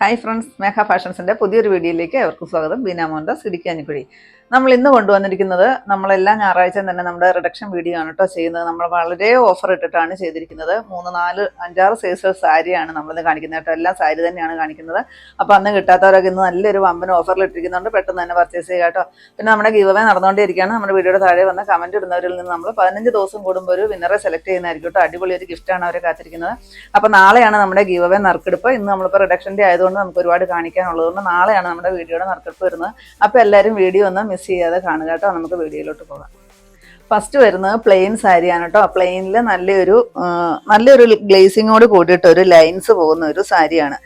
Hi friends മേഘ ഫാഷൻസിന്റെ പുതിയൊരു വീഡിയോയിലേക്ക് അവർക്ക് സ്വാഗതം. ബീന മോഹൻദാസ് നമ്മൾ ഇന്ന് കൊണ്ടുവന്നിരിക്കുന്നത് നമ്മളെല്ലാ ഞായറാഴ്ചയും തന്നെ നമ്മുടെ റിഡക്ഷൻ വീഡിയോ ആണ് കേട്ടോ ചെയ്യുന്നത്. നമ്മൾ വളരെ ഓഫർ ഇട്ടിട്ടാണ് ചെയ്തിരിക്കുന്നത്. മൂന്ന് നാല് അഞ്ചാറ് സൈസ് സാരിയാണ് നമ്മളിന്ന് കാണിക്കുന്നത് കേട്ടോ. എല്ലാം സാരി തന്നെയാണ് കാണിക്കുന്നത്. അപ്പോൾ അന്ന് കിട്ടാത്തവരൊക്കെ ഇന്ന് നല്ലൊരു വമ്പൻ ഓഫറിൽ ഇട്ടിരിക്കുന്നുണ്ട്. പെട്ടെന്ന് തന്നെ പർച്ചേസ് ചെയ്യുക കേട്ടോ പിന്നെ നമ്മുടെ ഗീവവേ നടന്നുകൊണ്ടിരിക്കുകയാണ് നമ്മുടെ വീഡിയോയുടെ താഴെ വന്ന കമന്റ് ഇടുന്നവരിൽ നിന്ന് നമ്മൾ പതിനഞ്ച് ദിവസം കൂടുമ്പോൾ ഒരു വിന്നറെ സെലക്ട് ചെയ്യുന്നതായിരിക്കും കേട്ടോ അടിപൊളി ഒരു ഗിഫ്റ്റാണ് അവരെ കാത്തിരിക്കുന്നത്. അപ്പോൾ നാളെയാണ് നമ്മുടെ ഗീവവേ നറുക്കെടുപ്പ്. ഇന്ന് നമ്മളിപ്പോൾ റിഡക്ഷന്റെ ആയതുകൊണ്ട് നമുക്ക് ഒരുപാട് കാണിക്കാനുള്ളതുകൊണ്ട് നാളെയാണ് നമ്മുടെ വീഡിയോയുടെ നറുക്കെടുപ്പ് വരുന്നത്. അപ്പോൾ എല്ലാവരും വീഡിയോ ഒന്ന് മിസ് ചെയ്യാതെ കാണുക കേട്ടോ. നമുക്ക് വീഡിയോയിലോട്ട് പോകാം. ഫസ്റ്റ് വരുന്നത് പ്ലെയിൻ സാരിയാണ് കേട്ടോ. പ്ലെയിനിൽ നല്ലൊരു നല്ലൊരു ഗ്ലേസിങ്ങോട് കൂടിയിട്ട് ഒരു ലൈൻസ് പോകുന്ന ഒരു സാരിയാണ്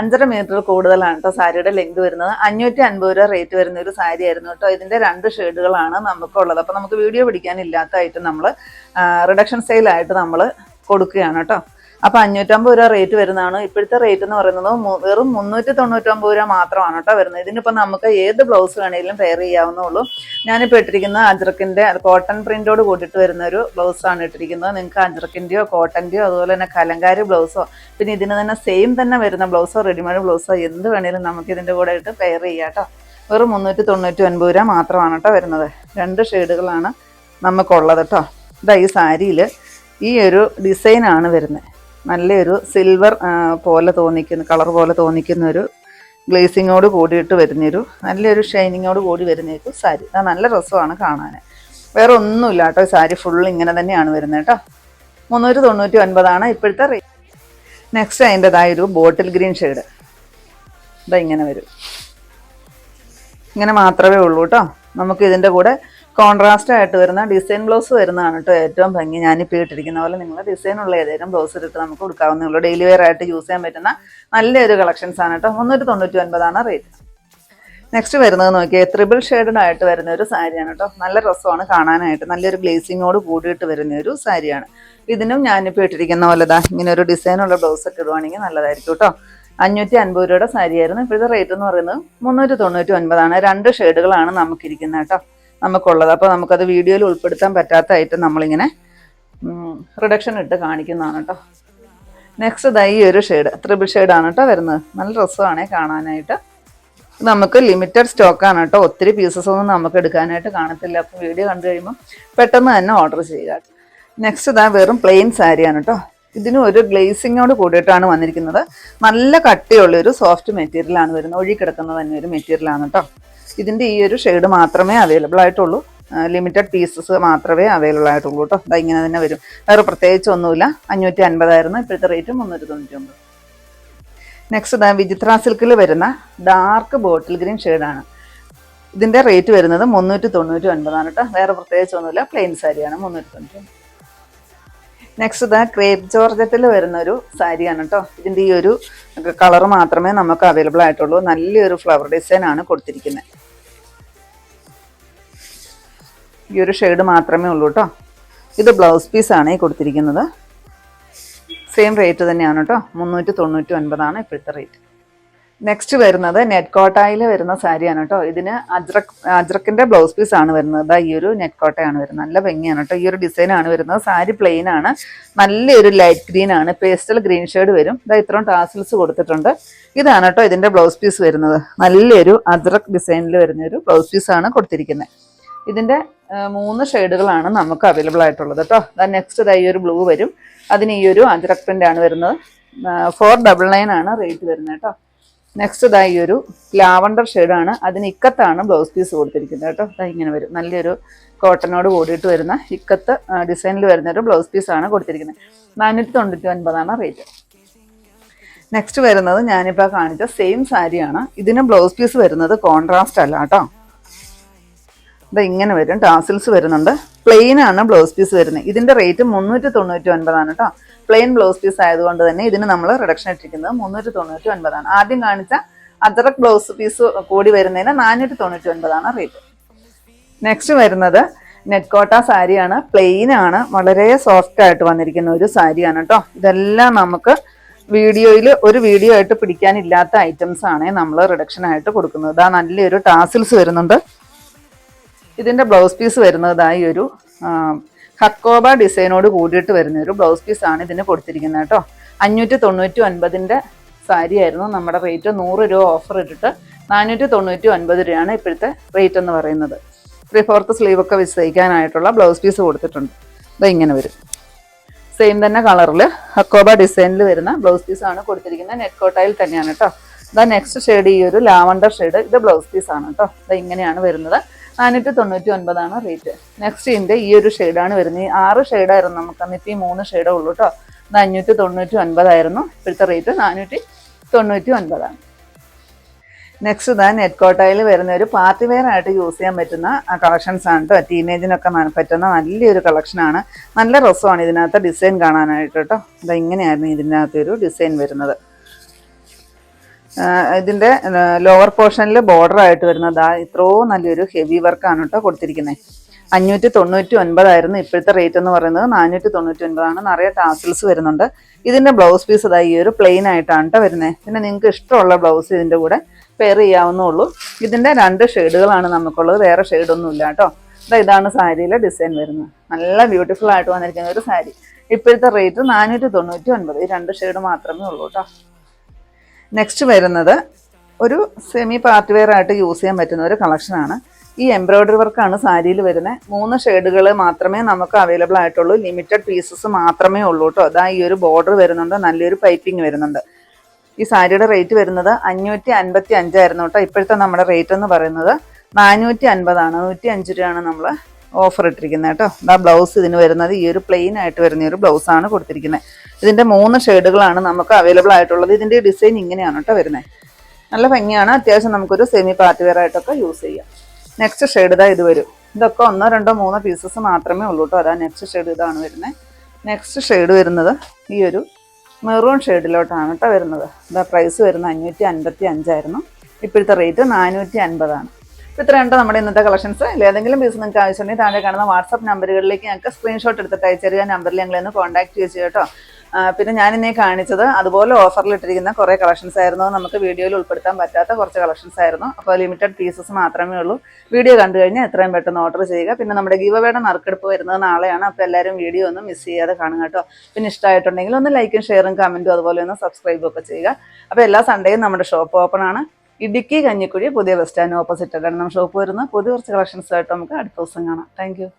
അഞ്ചര മീറ്റർ കൂടുതലാണ് കേട്ടോ സാരിയുടെ ലെങ്ത് വരുന്നത്. അഞ്ഞൂറ്റി അൻപത് രൂപ റേറ്റ് വരുന്ന ഒരു സാരി ആയിരുന്നു കേട്ടോ. ഇതിന്റെ രണ്ട് ഷെയ്ഡുകളാണ് നമുക്കുള്ളത്. അപ്പോൾ നമുക്ക് വീഡിയോ പിടിക്കാനില്ലാത്തതായിട്ട് നമ്മൾ റിഡക്ഷൻ സെയിലായിട്ട് നമ്മൾ കൊടുക്കുകയാണ് കേട്ടോ. അപ്പൊ അഞ്ഞൂറ്റമ്പത് രൂപ റേറ്റ് വരുന്നതാണ്. ഇപ്പോഴത്തെ റേറ്റ് എന്ന് പറയുന്നത് വെറും മുന്നൂറ്റി തൊണ്ണൂറ്റൊമ്പത് രൂപ മാത്രമാണ് കേട്ടോ വരുന്നത്. ഇതിനിപ്പോ നമുക്ക് ഏത് ബ്ലൗസ് വേണമെങ്കിലും പെയർ ചെയ്യാവുന്നുള്ളൂ ഞാനിപ്പോൾ ഇട്ടിരിക്കുന്ന അജ്രക്കിന്റെ കോട്ടൺ പ്രിന്റോട് കൂട്ടിയിട്ട് വരുന്ന ഒരു ബ്ലൗസാണ് ഇട്ടിരിക്കുന്നത്. നിങ്ങൾക്ക് അജ്രക്കിന്റെയോ കോട്ടന്റെയോ അതുപോലെ തന്നെ കലങ്കാരി ബ്ലൗസോ പിന്നെ ഇതിന് തന്നെ സെയിം തന്നെ വരുന്ന ബ്ലൗസോ റെഡിമെയ്ഡ് ബ്ലൗസോ എന്ത് വേണേലും നമുക്ക് ഇതിന്റെ കൂടെ ഇട്ട് പെയർ ചെയ്യാം കേട്ടോ. വെറും മുന്നൂറ്റി തൊണ്ണൂറ്റി ഒൻപത് രൂപ മാത്രമാണ് കേട്ടോ വരുന്നത്. രണ്ട് ഷെയ്ഡുകളാണ് നമുക്കുള്ളത് കേട്ടോ. ഇതാ ഈ സാരിയിൽ ഈ ഒരു ഡിസൈനാണ് വരുന്നത്. നല്ലൊരു സിൽവർ പോലെ തോന്നിക്കുന്ന കളർ പോലെ തോന്നിക്കുന്ന ഒരു ഗ്ലേസിങ്ങോട് കൂടിയിട്ട് വരുന്നൊരു നല്ലൊരു ഷൈനിങ്ങോട് കൂടി വരുന്നൊരു സാരി അത് നല്ല രസമാണ് കാണാൻ വേറെ ഒന്നുമില്ല കേട്ടോ സാരി ഫുൾ ഇങ്ങനെ തന്നെയാണ് വരുന്നത് കേട്ടോ. മുന്നൂറ്റി തൊണ്ണൂറ്റി ഒൻപതാണ് ഇപ്പോഴത്തെ റേറ്റ് നെക്സ്റ്റ് അതിന്റെതായൊരു ബോട്ടിൽ ഗ്രീൻ ഷെയ്ഡ് ഇതാ ഇങ്ങനെ വരും. ഇങ്ങനെ മാത്രമേ ഉള്ളൂ കേട്ടോ. നമുക്ക് ഇതിന്റെ കൂടെ കോൺട്രാസ്റ്റ് ആയിട്ട് വരുന്ന ഡിസൈൻ ബ്ലൗസ് വരുന്നതാണ് കേട്ടോ ഏറ്റവും ഭംഗി. ഞാനിപ്പോൾ ഇട്ടിരിക്കുന്ന പോലെ നിങ്ങൾ ഉള്ള ഏതെങ്കിലും ബ്ലൗസ് എടുത്ത് നമുക്ക് കൊടുക്കാവുന്നേ ഡെയിലി വെയർ ആയിട്ട് യൂസ് ചെയ്യാൻ പറ്റുന്ന നല്ലൊരു കളക്ഷൻസ് ആണ് കേട്ടോ. മുന്നൂറ്റി തൊണ്ണൂറ്റി ഒൻപതാണ് റേറ്റ് നെക്സ്റ്റ് വരുന്നത് നോക്കിയാൽ ത്രിബിൾ ഷെയ്ഡഡ് ആയിട്ട് വരുന്ന ഒരു സാരിയാണ് കേട്ടോ. നല്ല രസമാണ് കാണാനായിട്ട്. നല്ലൊരു ഗ്ലേസിങ്ങോട് കൂടിയിട്ട് വരുന്ന ഒരു സാരിയാണ്. ഇതിനും ഞാനിപ്പോൾ ഇട്ടിരിക്കുന്ന പോലെ ദാ ഇങ്ങനെ ഒരു ഡിസൈനുള്ള ബ്ലൗസ് ഒക്കെ ഇടുവാണെങ്കിൽ നല്ലതായിരിക്കും കേട്ടോ. അഞ്ഞൂറ്റി അൻപത് രൂപയുടെ സാരിയായിരുന്നു. ഇപ്പോഴത്തെ റേറ്റ് എന്ന് പറയുന്നത് മുന്നൂറ്റി തൊണ്ണൂറ്റി ഒൻപതാണ് രണ്ട് ഷെയ്ഡുകളാണ് നമുക്കിരിക്കുന്നത് കേട്ടോ. നമുക്കുള്ളത്. അപ്പോൾ നമുക്കത് വീഡിയോയിൽ ഉൾപ്പെടുത്താൻ പറ്റാത്തതായിട്ട് നമ്മളിങ്ങനെ റിഡക്ഷൻ ഇട്ട് കാണിക്കുന്നതാണ് കേട്ടോ. നെക്സ്റ്റ് ദാ ഈ ഒരു ഷെയ്ഡ് ത്രിബിൾ ഷെയ്ഡാണ് കേട്ടോ വരുന്നത്. നല്ല രസമാണേ കാണാനായിട്ട്. ഇത് നമുക്ക് ലിമിറ്റഡ് സ്റ്റോക്കാണ് കേട്ടോ. ഒത്തിരി പീസസ് ഒന്നും നമുക്ക് എടുക്കാനായിട്ട് കാണത്തില്ല. അപ്പോൾ വീഡിയോ കണ്ടു കഴിയുമ്പോൾ പെട്ടെന്ന് തന്നെ ഓർഡർ ചെയ്യുക. നെക്സ്റ്റ് ഇതാ വെറും പ്ലെയിൻ സാരിയാണ് കേട്ടോ. ഇതിന് ഒരു ഗ്ലേസിങ്ങോട് കൂടിയിട്ടാണ് വന്നിരിക്കുന്നത്. നല്ല കട്ടിയുള്ള ഒരു സോഫ്റ്റ് മെറ്റീരിയലാണ് വരുന്നത്. ഒഴുകിടക്കുന്ന തന്നെ ഒരു മെറ്റീരിയലാണ് കേട്ടോ. ഇതിന്റെ ഈ ഒരു ഷെയ്ഡ് മാത്രമേ അവൈലബിൾ ആയിട്ടുള്ളൂ. ലിമിറ്റഡ് പീസസ് മാത്രമേ അവൈലബിൾ ആയിട്ടുള്ളൂ കേട്ടോ അത് ഇങ്ങനെ തന്നെ വരും. വേറെ പ്രത്യേകിച്ച് ഒന്നുമില്ല. അഞ്ഞൂറ്റി അൻപതായിരുന്നു ഇപ്പോഴത്തെ റേറ്റ് മുന്നൂറ്റി തൊണ്ണൂറ്റി ഒമ്പത് നെക്സ്റ്റ് വിചിത്ര സിൽക്കിൽ വരുന്ന ഡാർക്ക് ബോട്ടിൽ ഗ്രീൻ ഷെയ്ഡാണ് ഇതിന്റെ റേറ്റ് വരുന്നത് മുന്നൂറ്റി തൊണ്ണൂറ്റി ഒൻപതാണ് കേട്ടോ വേറെ പ്രത്യേകിച്ച് ഒന്നുമില്ല. പ്ലെയിൻ സാരിയാണ് മുന്നൂറ്റി തൊണ്ണൂറ്റി ഒൻപത് നെക്സ്റ്റ് ഇതാ ക്രേപ്പ് ജോർജറ്റിൽ വരുന്ന ഒരു സാരിയാണ് കേട്ടോ ഇതിന്റെ ഈ ഒരു കളർ മാത്രമേ നമുക്ക് അവൈലബിൾ ആയിട്ടുള്ളൂ. നല്ലൊരു ഫ്ലവർ ഡിസൈൻ ആണ് കൊടുത്തിരിക്കുന്നത് ഈ ഒരു ഷെയ്ഡ് മാത്രമേ ഉള്ളൂ കേട്ടോ ഇത് ബ്ലൗസ് പീസാണ് ഈ കൊടുത്തിരിക്കുന്നത്. സെയിം റേറ്റ് തന്നെയാണ് കേട്ടോ മുന്നൂറ്റി തൊണ്ണൂറ്റി ഒൻപതാണ് ഇപ്പോഴത്തെ റേറ്റ് നെക്സ്റ്റ് വരുന്നത് നെറ്റ് കോട്ടായിൽ വരുന്ന സാരിയാണ് കേട്ടോ ഇതിന് അജ്രക് അജ്രക്കിന്റെ ബ്ലൗസ് പീസ് ആണ് വരുന്നത്. ഈ ഒരു നെറ്റ് കോട്ടയാണ് വരുന്നത്. നല്ല ഭംഗിയാണ് കേട്ടോ ഈ ഒരു ഡിസൈൻ ആണ് വരുന്നത്. സാരി പ്ലെയിൻ ആണ്. നല്ലൊരു ലൈറ്റ് ഗ്രീൻ ആണ്. പേസ്റ്റൽ ഗ്രീൻ ഷെയ്ഡ് വരും. ഇതാ ഇത്രയും ടാസിൽസ് കൊടുത്തിട്ടുണ്ട്. ഇതാണ് കേട്ടോ ഇതിന്റെ ബ്ലൗസ് പീസ് വരുന്നത്. നല്ലൊരു അജ്രക് ഡിസൈനിൽ വരുന്ന ഒരു ബ്ലൗസ് പീസാണ് കൊടുത്തിരിക്കുന്നത് ഇതിന്റെ മൂന്ന് ഷെയ്ഡുകളാണ് നമുക്ക് അവൈലബിൾ ആയിട്ടുള്ളത് കേട്ടോ നെക്സ്റ്റ് ഇതായി ഒരു ബ്ലൂ വരും. അതിന് ഈ ഒരു പ്രിന്റ് ആണ് വരുന്നത്. ഫോർ ഡബിൾ നയൻ ആണ് റേറ്റ് വരുന്നത് കേട്ടോ നെക്സ്റ്റ് ഇതാ ഈ ഒരു ലാവണ്ടർ ഷെയ്ഡാണ് അതിന് ഇക്കത്താണ് ബ്ലൗസ് പീസ് കൊടുത്തിരിക്കുന്നത് കേട്ടോ ദാ ഇങ്ങനെ വരും. നല്ലൊരു കോട്ടനോട് കൂടിയിട്ട് വരുന്ന ഇക്കത്ത് ഡിസൈനിൽ വരുന്ന ഒരു ബ്ലൗസ് പീസാണ് കൊടുത്തിരിക്കുന്നത്. നാനൂറ്റി തൊണ്ണൂറ്റി ഒൻപതാണ് റേറ്റ് നെക്സ്റ്റ് വരുന്നത് ഞാനിപ്പോൾ കാണിച്ച സെയിം സാരിയാണ്. ഇതിന് ബ്ലൗസ് പീസ് വരുന്നത് കോൺട്രാസ്റ്റ് അല്ല കേട്ടോ ഇത് ഇങ്ങനെ വരും ടാസിൽസ് വരുന്നുണ്ട്. പ്ലെയിൻ ആണ് ബ്ലൗസ് പീസ് വരുന്നത്. ഇതിന്റെ റേറ്റ് മുന്നൂറ്റി തൊണ്ണൂറ്റി ഒൻപതാണ് കേട്ടോ പ്ലെയിൻ ബ്ലൗസ് പീസ് ആയതുകൊണ്ട് തന്നെ ഇതിന് നമ്മൾ റിഡക്ഷൻ ഇട്ടിരിക്കുന്നത് മുന്നൂറ്റി തൊണ്ണൂറ്റി ഒൻപതാണ് ആദ്യം കാണിച്ച അദ്രക് ബ്ലൗസ് പീസ് കൂടി വരുന്നതിന് നാനൂറ്റി തൊണ്ണൂറ്റി ഒൻപതാണ് റേറ്റ് നെക്സ്റ്റ് വരുന്നത് നെറ്റ്കോട്ട സാരിയാണ് പ്ലെയിൻ ആണ്. വളരെ സോഫ്റ്റ് ആയിട്ട് വന്നിരിക്കുന്ന ഒരു സാരിയാണ് കേട്ടോ ഇതെല്ലാം നമുക്ക് വീഡിയോയിൽ ഒരു വീഡിയോ ആയിട്ട് പിടിക്കാനില്ലാത്ത ഐറ്റംസ് ആണ് നമ്മൾ റിഡക്ഷൻ ആയിട്ട് കൊടുക്കുന്നത്. ഇതാ നല്ലൊരു ടാസിൽസ് വരുന്നുണ്ട്. ഇതിന്റെ ബ്ലൗസ് പീസ് വരുന്നതായി ഒരു ഹക്കോബ ഡിസൈനോട് കൂടിയിട്ട് വരുന്ന ഒരു ബ്ലൗസ് പീസ് ആണ് ഇതിന് കൊടുത്തിരിക്കുന്നത് കേട്ടോ. അഞ്ഞൂറ്റി തൊണ്ണൂറ്റി ഒൻപതിന്റെ സാരി ആയിരുന്നു നമ്മുടെ റേറ്റ് നൂറ് രൂപ ഓഫർ ഇട്ടിട്ട് നാനൂറ്റി തൊണ്ണൂറ്റി ഒൻപത് രൂപയാണ് ഇപ്പോഴത്തെ റേറ്റ് എന്ന് പറയുന്നത്. ത്രീ ഫോർത്ത് സ്ലീവൊക്കെ തയ്ക്കാനായിട്ടുള്ള ബ്ലൗസ് പീസ് കൊടുത്തിട്ടുണ്ട്. ഇത് ഇങ്ങനെ വരും. സെയിം തന്നെ കളറിൽ ഹക്കോബ ഡിസൈനിൽ വരുന്ന ബ്ലൗസ് പീസാണ് കൊടുത്തിരിക്കുന്നത്. നെറ്റ് കോട്ടയിൽ തന്നെയാണ് കേട്ടോ. ഇതാ നെക്സ്റ്റ് ഷെയ്ഡ് ഈ ഒരു ലാവണ്ടർ ഷെയ്ഡ് ഇത് ബ്ലൗസ് പീസ് ആണ് കേട്ടോ. ഇത് ഇങ്ങനെയാണ് വരുന്നത്. നാനൂറ്റി തൊണ്ണൂറ്റി ഒൻപതാണ് റേറ്റ്. നെക്സ്റ്റ് ഇതിന്റെ ഈ ഒരു ഷെയ്ഡാണ് വരുന്നത്. ഈ ആറ് ഷെയ്ഡായിരുന്നു നമുക്ക് അന്നിട്ട് ഈ മൂന്ന് ഷെയ്ഡേ ഉള്ളൂ കേട്ടോ. അഞ്ഞൂറ്റി തൊണ്ണൂറ്റി ഒൻപതായിരുന്നു ഇപ്പോഴത്തെ റേറ്റ് നാനൂറ്റി തൊണ്ണൂറ്റി ഒൻപതാണ് നെക്സ്റ്റ് ഇതാ നെറ്റ് കോട്ടയിൽ വരുന്ന ഒരു പാർട്ടി വെയർ ആയിട്ട് യൂസ് ചെയ്യാൻ പറ്റുന്ന കളക്ഷൻസ് ആണ് കേട്ടോ. ടീനേജിനൊക്കെ പറ്റുന്ന നല്ലൊരു കളക്ഷനാണ് നല്ല രസമാണ് ഇതിനകത്ത് ഡിസൈൻ കാണാനായിട്ട് കേട്ടോ. ഇതാ ഇങ്ങനെയായിരുന്നു ഇതിനകത്ത് ഒരു ഡിസൈൻ വരുന്നത്. ആ, ഇതിന്റെ ലോവർ പോർഷനിൽ ബോർഡർ ആയിട്ട് വരുന്നത് ആ ഇത്രയോ നല്ലൊരു ഹെവി വർക്കാണ് കേട്ടോ കൊടുത്തിരിക്കുന്നത് അഞ്ഞൂറ്റി തൊണ്ണൂറ്റി ഒൻപതായിരുന്നു ഇപ്പോഴത്തെ റേറ്റ് എന്ന് പറയുന്നത്. നാനൂറ്റി തൊണ്ണൂറ്റി ഒൻപതാണ് നിറയെ ടാസിൽസ് വരുന്നുണ്ട്. ഇതിന്റെ ബ്ലൗസ് പീസ് ഇതാ ഈ ഒരു പ്ലെയിൻ ആയിട്ടാണ് കേട്ടോ വരുന്നത് പിന്നെ നിങ്ങൾക്ക് ഇഷ്ടമുള്ള ബ്ലൗസ് ഇതിന്റെ കൂടെ പെയർ ചെയ്യാവുന്നുള്ളൂ ഇതിന്റെ രണ്ട് ഷെയ്ഡുകളാണ് നമുക്കുള്ളത്. വേറെ ഷെയ്ഡൊന്നുമില്ല കേട്ടോ ഇതാ ഇതാണ് സാരിയിലെ ഡിസൈൻ വരുന്നത്. നല്ല ബ്യൂട്ടിഫുൾ ആയിട്ട് വന്നിരിക്കുന്ന ഒരു സാരി. ഇപ്പോഴത്തെ റേറ്റ് നാനൂറ്റി തൊണ്ണൂറ്റി ഒൻപത് ഈ രണ്ട് ഷെയ്ഡ് മാത്രമേ ഉള്ളൂ കേട്ടോ നെക്സ്റ്റ് വരുന്നത് ഒരു സെമി പാർട്ടി വെയർ ആയിട്ട് യൂസ് ചെയ്യാൻ പറ്റുന്ന ഒരു കളക്ഷനാണ് ഈ എംബ്രോയ്ഡറി വർക്കാണ് സാരിയിൽ വരുന്നത് മൂന്ന് ഷെയ്ഡുകൾ മാത്രമേ നമുക്ക് അവൈലബിൾ ആയിട്ടുള്ളൂ. ലിമിറ്റഡ് പീസസ് മാത്രമേ ഉള്ളൂ കേട്ടോ അതാ ഈ ഒരു ബോർഡർ വരുന്നുണ്ട്. നല്ലൊരു പൈപ്പിംഗ് വരുന്നുണ്ട്. ഈ സാരിയുടെ റേറ്റ് വരുന്നത് അഞ്ഞൂറ്റി അൻപത്തി അഞ്ചായിരുന്നു കേട്ടോ ഇപ്പോഴത്തെ നമ്മുടെ റേറ്റ് എന്ന് പറയുന്നത് നാനൂറ്റി അൻപതാണ്. നൂറ്റി അഞ്ച് രൂപയാണ് നമ്മൾ ഓഫർ ഇട്ടിരിക്കുന്നത് കേട്ടോ. ആ ബ്ലൗസ് ഇതിന് വരുന്നത്. ഈ ഒരു പ്ലെയിൻ ആയിട്ട് വരുന്ന ഒരു ബ്ലൗസ് ആണ് കൊടുത്തിരിക്കുന്നത്. ഇതിന്റെ മൂന്ന് ഷെയ്ഡുകളാണ് നമുക്ക് അവൈലബിൾ ആയിട്ടുള്ളത്. ഇതിന്റെ ഡിസൈൻ ഇങ്ങനെയാണ് കേട്ടോ വരുന്നത്. നല്ല ഭംഗിയാണ്. അത്യാവശ്യം നമുക്കൊരു സെമി പാർട്ടി വെയർ ആയിട്ടൊക്കെ യൂസ് ചെയ്യാം. നെക്സ്റ്റ് ഷെയ്ഡ് ഇതാ ഇത് വരും. ഇതൊക്കെ ഒന്നോ രണ്ടോ മൂന്നോ പീസസ് മാത്രമേ ഉള്ളൂ കേട്ടോ. അതാ നെക്സ്റ്റ് ഷെയ്ഡ് ഇതാണ് വരുന്നത്. നെക്സ്റ്റ് ഷെയ്ഡ് വരുന്നത് ഈ ഒരു മെറൂൺ ഷെയ്ഡിലോട്ടാണ് കേട്ടോ വരുന്നത്. ഇതാ പ്രൈസ് വരുന്നത് അഞ്ഞൂറ്റി അൻപത്തി അഞ്ചായിരുന്നു. ഇപ്പോഴത്തെ റേറ്റ് നാനൂറ്റി അൻപതാണ്. അപ്പോൾ ഇത്രയാണ് നമ്മുടെ ഇന്നത്തെ കളക്ഷൻസ് ഏതെങ്കിലും പീസ് നിങ്ങൾക്ക് ആവശ്യമുണ്ടെങ്കിൽ താഴെ കാണുന്ന വാട്സ്ആപ്പ് നമ്പറുകളിലേക്ക് ഞങ്ങൾക്ക് സ്ക്രീൻഷോട്ട് എടുത്തിട്ട് തരിക നമ്പറിൽ ഞങ്ങളെ ഒന്ന് കോൺടാക്ട് ചെയ്ത് കേട്ടോ. പിന്നെ ഞാൻ ഇന്നേ കാണിച്ചത് അതുപോലെ ഓഫറിൽ ഇട്ടിരിക്കുന്ന കുറേ കളക്ഷൻസ് ആയിരുന്നു. നമുക്ക് വീഡിയോയിൽ ഉൾപ്പെടുത്താൻ പറ്റാത്ത കുറച്ച് കളക്ഷൻസ് ആയിരുന്നു. അപ്പോൾ ലിമിറ്റഡ് പീസസ് മാത്രമേ ഉള്ളൂ. വീഡിയോ കണ്ടു കഴിഞ്ഞാൽ എത്രയും പെട്ടെന്ന് ഓർഡർ ചെയ്യുക. പിന്നെ നമ്മുടെ ഗീവവേയുടെ നറുക്കെടുപ്പ് വരുന്നത് നാളെയാണ്. അപ്പോൾ എല്ലാവരും വീഡിയോ ഒന്നും മിസ് ചെയ്യാതെ കാണുക കേട്ടോ. പിന്നെ ഇഷ്ടമായിട്ടുണ്ടെങ്കിൽ ഒന്ന് ലൈക്കും ഷെയറും കമന്റും അതുപോലെ ഒന്ന് സബ്സ്ക്രൈബും ഒക്കെ ചെയ്യുക. അപ്പോൾ എല്ലാ സൺഡേയും നമ്മുടെ ഷോപ്പ് ഓപ്പൺ ആണ്. ഇടുക്കി കഞ്ഞിക്കുഴി പുതിയ ബസ് സ്റ്റാൻഡ് ഓപ്പോസിറ്റ് നമ്മുടെ ഷോപ്പ് വരുന്നത്. പുതിയ കുറച്ച് കളക്ഷൻസ് ആയിട്ട് നമുക്ക് അടുത്ത ദിവസം കാണാം. താങ്ക്